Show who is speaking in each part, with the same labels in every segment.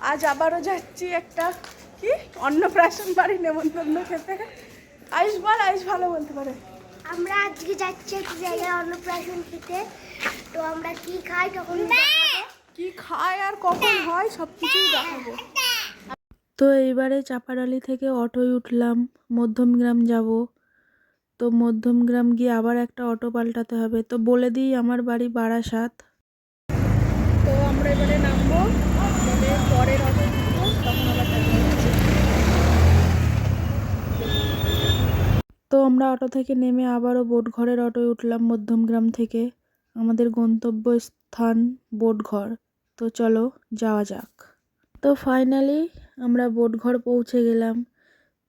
Speaker 1: আজ আবারও যাচ্ছি একটা কি? অন্নপ্রাশন বাড়ি নেমন্তন্ন খেতে। আয়ুষ বল আয়ুষ ভালো বলতে পারে।
Speaker 2: আমরা আজকে যাচ্ছি এক জায়গায় অন্নপ্রাশন খেতে। তো আমরা কি খাই তখন।
Speaker 1: কি খায় আর কখন হয় সব কিছুই দেখাবো।
Speaker 3: তো এইবারে চাপাডালি থেকে অটোয় উঠলাম মধ্যমগ্রাম যাব। তো মধ্যমগ্রাম গিয়ে আবার একটা অটো পাল্টাতে হবে। তো বলে দিই আমার বাড়ি বারাসাত।
Speaker 1: তো আমরা এবারে নামবো নেমে পরের অটো উঠবো তখন আবার দেখা হচ্ছে
Speaker 3: তো আমরা অটো থেকে নেমে আবারও বোটঘরের অটোয় উঠলাম মধ্যমগ্রাম থেকে। আমাদের গন্তব্য স্থান বোটঘর। তো চলো যাওয়া যাক। তো ফাইনালি আমরা বোটঘর পৌঁছে গেলাম।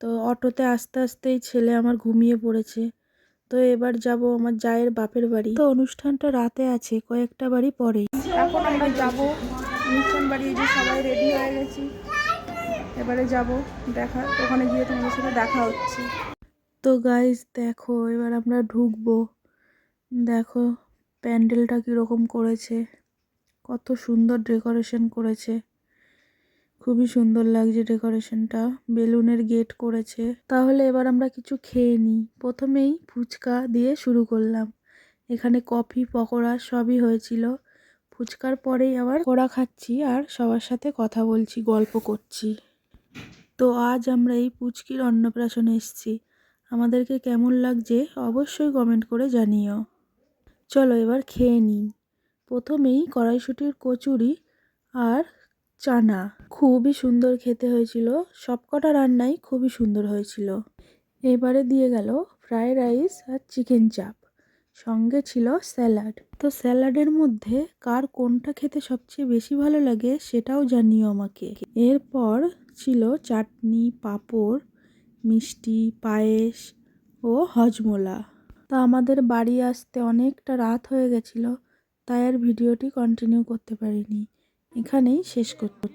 Speaker 3: তো অটোতে আস্তে আস্তেই ছেলে আমার ঘুমিয়ে পড়েছে। তো এবার যাব আমার জায়ের বাপের বাড়ি। তো অনুষ্ঠানটা রাতে আছে, কয়েকটা বাড়ি পরেই।
Speaker 1: এখন আমরা যাব অনুষ্ঠান বাড়ি যে সবাই রেডি হয়ে গেছি। এবারে যাব দেখা, ওখানে গিয়ে তোমাদের সাথে দেখা হচ্ছে।
Speaker 3: তো গাইজ দেখো, এবার আমরা ঢুকবো। দেখো, প্যান্ডেলটা কীরকম করেছে। কত সুন্দর ডেকোরেশন করেছে। খুবই সুন্দর লাগছে ডেকোরেশনটা। বেলুনের গেট করেছে। তাহলে এবার আমরা কিছু খেয়ে নিই প্রথমেই ফুচকা দিয়ে শুরু করলাম। এখানে কফি, পকোড়া সবই হয়েছিল। ফুচকার পরেই আবার পকোড়া খাচ্ছি আর সবার সাথে কথা বলছি, গল্প করছি। তো আজ আমরা এই পুচকির অন্নপ্রাশনে এসেছি। আমাদেরকে কেমন লাগছে অবশ্যই কমেন্ট করে জানিও। চলো এবার খেয়ে নিই। প্রথমেই কড়াইশুটির কচুরি আর চানা। খুবই সুন্দর খেতে হয়েছিল। সবকটা রান্নাই খুবই সুন্দর হয়েছিল। এবারে দিয়ে গেল ফ্রাইড রাইস আর চিকেন চাপ সঙ্গে ছিল স্যালাড তো স্যালাডের মধ্যে কার কোনটা খেতে সবচেয়ে বেশি ভালো লাগে সেটাও জানিও আমাকে। এরপর ছিল চাটনি, পাঁপড় মিষ্টি, পায়েস ও হজমোলা। তা আমাদের বাড়ি আসতে অনেকটা রাত হয়ে গেছিল, তাই আর ভিডিওটি কন্টিনিউ করতে পারিনি। এখানেই শেষ করতে